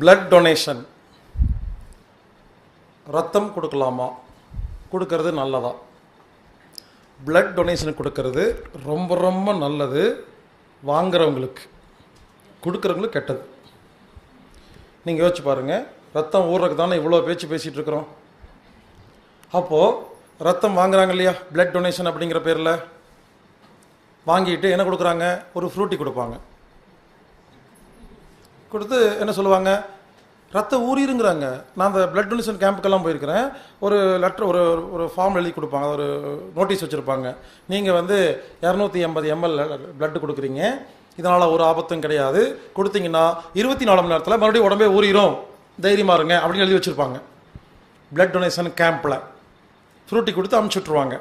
Blood donation ரத்தம் கொடுக்கலாமா? கொடுக்கறது நல்லதா? பிளட் டொனேஷன் கொடுக்கறது ரொம்ப ரொம்ப நல்லது வாங்குறவங்களுக்கு. கொடுக்குறவங்களுக்கு கெட்டது. நீங்கள் யோசிச்சு பாருங்கள் ரத்தம் ஊறுறதுக்கு தானே இவ்வளோ பேச்சு பேசிகிட்டு இருக்கிறோம். அப்போது ரத்தம் வாங்குறாங்க இல்லையா? பிளட் டொனேஷன் அப்படிங்கிற பேரில். வாங்கிட்டு என்ன கொடுக்குறாங்க? ஒரு ஃப்ரூட்டி கொடுப்பாங்க. கொடுத்து என்ன சொல்லுவாங்க? ரத்த ஊறிருங்கிறாங்க. நான் அந்த பிளட் டொனேஷன் கேம்புக்கெல்லாம் போயிருக்கிறேன். ஒரு லெட்டர் ஒரு ஒரு ஃபார்ம் எழுதி கொடுப்பாங்க. ஒரு நோட்டீஸ் வச்சுருப்பாங்க. நீங்கள் வந்து இரநூத்தி எண்பது எம்எல் பிளட் கொடுக்குறீங்க. இதனால் ஒரு ஆபத்தும் கிடையாது. கொடுத்தீங்கன்னா இருபத்தி நாலு மணி நேரத்தில் மறுபடியும் உடம்பே ஊறிடும் தைரியமா இருங்க அப்படின்னு எழுதி வச்சுருப்பாங்க. பிளட் டொனேஷன் கேம்பில் ஃப்ரூட்டி கொடுத்து அமுச்சு விட்ருவாங்க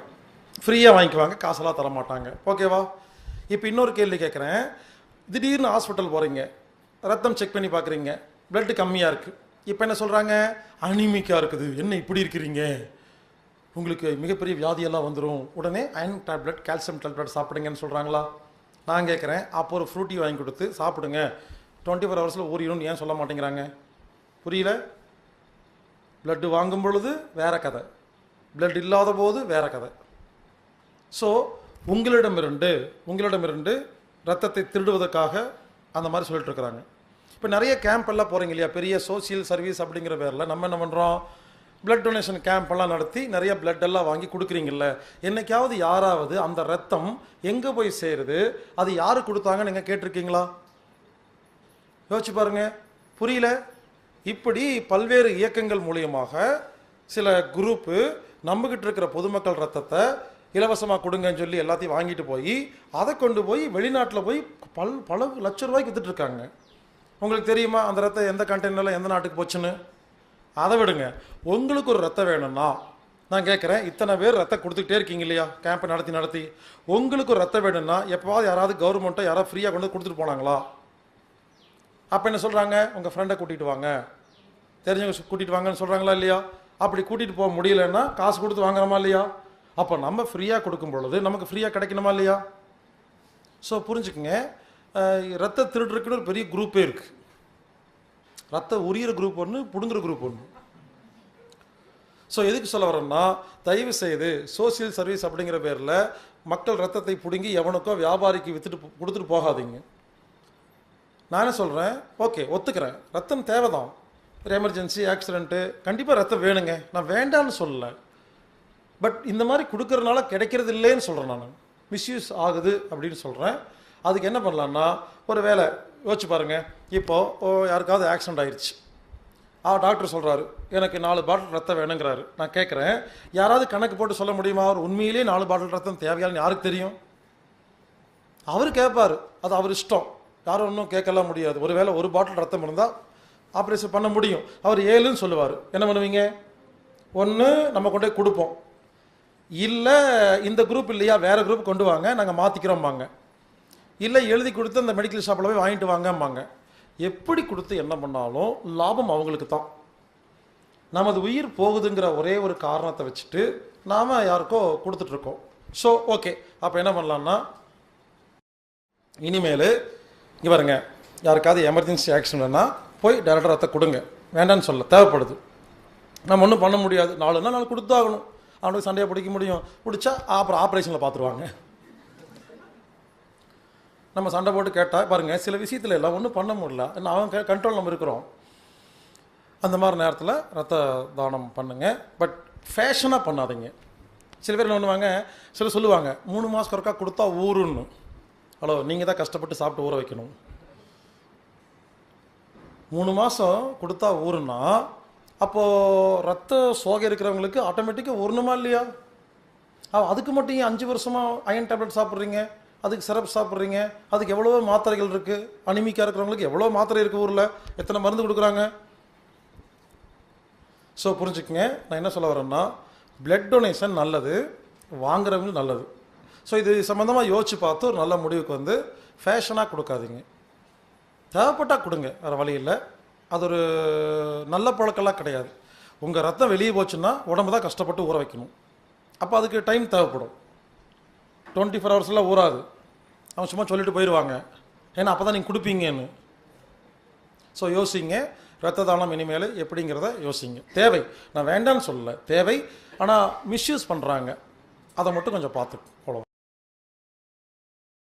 ஃப்ரீயாக வாங்கிக்குவாங்க. காசெல்லாம் தர மாட்டாங்க ஓகேவா இப்போ இன்னொரு கேள்வி கேட்குறேன் திடீர்னு ஹாஸ்பிட்டல் போகிறீங்க ரத்தம் செக் பண்ணி பார்க்குறீங்க பிளட்டு கம்மியாக இருக்குது இப்போ என்ன சொல்கிறாங்க அனிமிக்காக இருக்குது. என்ன இப்படி இருக்கிறீங்க? உங்களுக்கு மிகப்பெரிய வியாதியெல்லாம் வந்துடும் உடனே அயன் டேப்லெட் கால்சியம் டேப்லெட் சாப்பிடுங்கன்னு சொல்கிறாங்களா நான் கேட்குறேன் அப்போ ஒரு ஃப்ரூட்டி வாங்கி கொடுத்து சாப்பிடுங்க. டுவெண்ட்டி ஃபோர் ஹவர்ஸில் ஊறிடும்னு ஏன் சொல்ல மாட்டேங்கிறாங்க? புரியல? பிளட்டு வாங்கும் பொழுது வேற கதை. பிளட் இல்லாத போது வேற கதை. ஸோ உங்களிடமிருந்து உங்களிடமிருந்து ரத்தத்தை திருடுவதற்காக அந்த மாதிரி சொல்லிட்டு இருக்கிறாங்க இப்போ நிறைய கேம்ப் எல்லாம் போகிறீங்க இல்லையா? பெரிய சோசியல் சர்வீஸ் அப்படிங்கிற பேரில் நம்ம என்ன பண்ணுறோம் பிளட் டொனேஷன் கேம்ப் எல்லாம் நடத்தி நிறைய பிளட் எல்லாம் வாங்கி கொடுக்குறீங்கல்ல. என்னைக்காவது யாராவது அந்த ரத்தம் எங்கே போய் சேருது? அது யார் கொடுத்தாங்கன்னு நீங்கள் கேட்டிருக்கீங்களா? யோசிச்சு பாருங்க. புரியல? இப்படி பல்வேறு இயக்கங்கள் மூலியமாக சில குரூப்பு நம்பிக்கிட்டு இருக்கிற பொதுமக்கள் ரத்தத்தை இலவசமாக கொடுங்கன்னு சொல்லி எல்லாத்தையும் வாங்கிட்டு போய் அதை கொண்டு போய் வெளிநாட்டில் போய் பல் பல லட்ச ரூபாய்க்கு வித்துட்டு இருக்காங்க. உங்களுக்கு தெரியுமா அந்த ரத்தம் எந்த கண்டெய்னரில் எந்த நாட்டுக்கு போச்சுன்னு? அதை விடுங்க. உங்களுக்கு ஒரு ரத்தம் வேணும்னா நான் கேட்குறேன் இத்தனை பேர் ரத்தம் கொடுத்துக்கிட்டே இருக்கீங்க இல்லையா? கேம்ப் நடத்தி நடத்தி. உங்களுக்கு ஒரு ரத்தம் வேணும்னா எப்போவாது யாராவது கவர்மெண்ட்டை யாராவது ஃப்ரீயாக கொண்டு வந்து கொடுத்துட்டு போனாங்களா? அப்போ என்ன சொல்கிறாங்க உங்கள் ஃப்ரெண்டை கூட்டிகிட்டு வாங்க. தெரிஞ்சவங்க கூட்டிகிட்டு வாங்கன்னு சொல்கிறாங்களா இல்லையா? அப்படி கூட்டிகிட்டு போக முடியலன்னா காசு கொடுத்து வாங்குறோமா இல்லையா? அப்போ நம்ம ஃப்ரீயாக கொடுக்கும் பொழுது நமக்கு ஃப்ரீயாக கிடைக்கணுமா இல்லையா? ஸோ புரிஞ்சுக்குங்க. ரத்த திருடுறதுக்குன்னு ஒரு பெரிய குரூப்பே இருக்குது ரத்த உரியிற குரூப் ஒன்று பிடுங்குற குரூப் ஒன்று ஸோ எதுக்கு சொல்ல வரேன்னா தயவு செய்து சோசியல் சர்வீஸ் அப்படிங்கிற பேரில் மக்கள் ரத்தத்தை பிடுங்கி எவனுக்கோ வியாபாரிக்கு வித்துட்டு கொடுத்துட்டு போகாதீங்க. நான் என்ன சொல்கிறேன் ஓகே ஒத்துக்கிறேன். ரத்தம் தேவைதான். ஒரு எமர்ஜென்சி ஆக்சிடென்ட்டு கண்டிப்பாக ரத்தம் வேணுங்க. நான் வேண்டாம்னு சொல்லலை. பட் இந்த மாதிரி கொடுக்கறதுனால கிடைக்கிறது இல்லைன்னு சொல்கிறேன் நான். மிஸ்யூஸ் ஆகுது அப்படின்னு சொல்கிறேன் அதுக்கு என்ன பண்ணலான்னா ஒரு வேலை யோசிச்சு பாருங்கள் இப்போது ஓ, யாருக்காவது ஆக்சிடென்ட் ஆயிடுச்சு ஆ டாக்டர் சொல்கிறாரு எனக்கு நாலு பாட்டில் ரத்தம் வேணுங்கிறாரு. நான் கேட்குறேன் யாராவது கணக்கு போட்டு சொல்ல முடியுமா? அவர் உண்மையிலேயே நாலு பாட்டில் ரத்தம் தேவையான்னு யாருக்கு தெரியும்? அவர் கேட்பார் அது அவர் இஷ்டம். யாரும் ஒன்றும் கேட்கலாம் முடியாது. ஒருவேளை ஒரு பாட்டில் ரத்தம் இருந்தால் ஆப்ரேஷன் பண்ண முடியும். அவர் ஏழுன்னு சொல்லுவார். என்ன பண்ணுவீங்க? ஒன்று நம்ம கொண்டு போய் கொடுப்போம். இல்லை இந்த குரூப் இல்லையா வேறு குரூப் கொண்டு வாங்க நாங்கள் மாற்றிக்கிறோம்பாங்க இல்லை எழுதி கொடுத்து அந்த மெடிக்கல் ஷாப்பில் போய் வாங்கிட்டு வாங்கம்பாங்க. எப்படி கொடுத்து என்ன பண்ணாலும் லாபம் அவங்களுக்கு தான். நமது உயிர் போகுதுங்கிற ஒரே ஒரு காரணத்தை வச்சுட்டு நாம் யாருக்கோ கொடுத்துட்ருக்கோம் ஸோ ஓகே அப்போ என்ன பண்ணலான்னா இனிமேல் இங்கே பாருங்க. யாருக்காவது எமர்ஜென்சி ஆக்சிடென்ட்னா போய் டேரக்டர் ரத்த கொடுங்க. வேண்டாம்னு சொல்ல தேவைப்படுது. நம்ம ஒன்றும் பண்ண முடியாது. நாலுன்னா நாள் கொடுத்தாகணும். அவனுக்கு சண்டையை பிடிக்க முடியும். பிடிச்சா அப்புறம் ஆப்ரேஷனில் பார்த்துருவாங்க நம்ம சண்டை போட்டு கேட்டால் பாருங்கள் சில விஷயத்தில் எல்லாம் ஒன்றும் பண்ண முடியல. ஏன்னா அவன் கண்ட்ரோல் நம்ம இருக்கிறோம். அந்த மாதிரி நேரத்தில் ரத்த தானம் பண்ணுங்கள் பட் ஃபேஷனாக பண்ணாதீங்க. சில பேர் என்ன பண்ணுவாங்க சில சொல்லுவாங்க மூணு மாதம் ஒருக்கா கொடுத்தா ஊறுன்னு ஹலோ நீங்கள் தான் கஷ்டப்பட்டு சாப்பிட்டு ஊற வைக்கணும். மூணு மாதம் கொடுத்தா ஊறுன்னா அப்போது ரத்த சோகை இருக்கிறவங்களுக்கு ஆட்டோமேட்டிக்காக ஒன்றுமா இல்லையா? அதுக்கு மட்டும் ஏன் அஞ்சு வருஷமாக அயன் டேப்லெட் சாப்பிட்றீங்க? அதுக்கு சிரப் சாப்பிட்றீங்க? அதுக்கு எவ்வளோ மாத்திரைகள் இருக்குது அனிமிக்காக இருக்கிறவங்களுக்கு எவ்வளோ மாத்திரை இருக்குது ஊரில்? எத்தனை மருந்து கொடுக்குறாங்க? ஸோ புரிஞ்சுக்கங்க. நான் என்ன சொல்ல வரேன்னா பிளட் டொனேஷன் நல்லது வாங்குறவங்களும் நல்லது. ஸோ இது சம்மந்தமாக யோசிச்சு பார்த்து ஒரு நல்ல முடிவுக்கு வந்து ஃபேஷனாக கொடுக்காதீங்க. தேவைப்பட்டால் கொடுங்க வேறு வழி இல்லை. அது ஒரு நல்ல பழக்கம்லாம் கிடையாது. உங்கள் ரத்தம் வெளியே போச்சுன்னா உடம்பு தான் கஷ்டப்பட்டு ஊற வைக்கணும். அப்போ அதுக்கு டைம் தேவைப்படும். டுவெண்ட்டி ஃபோர் ஹவர்ஸ்லாம் ஊறாது. அவன் சும்மா சொல்லிட்டு போயிடுவாங்க ஏன்னா அப்போ தான் நீங்கள் கொடுப்பீங்கன்னு. ஸோ யோசிங்க. ரத்த தானம் இனிமேல் எப்படிங்கிறத யோசிங்க. தேவை. நான் வேண்டாம்னு சொல்லலை. தேவை. ஆனால் மிஸ்யூஸ் பண்ணுறாங்க அதை மட்டும் கொஞ்சம் பார்த்து அவ்வளோ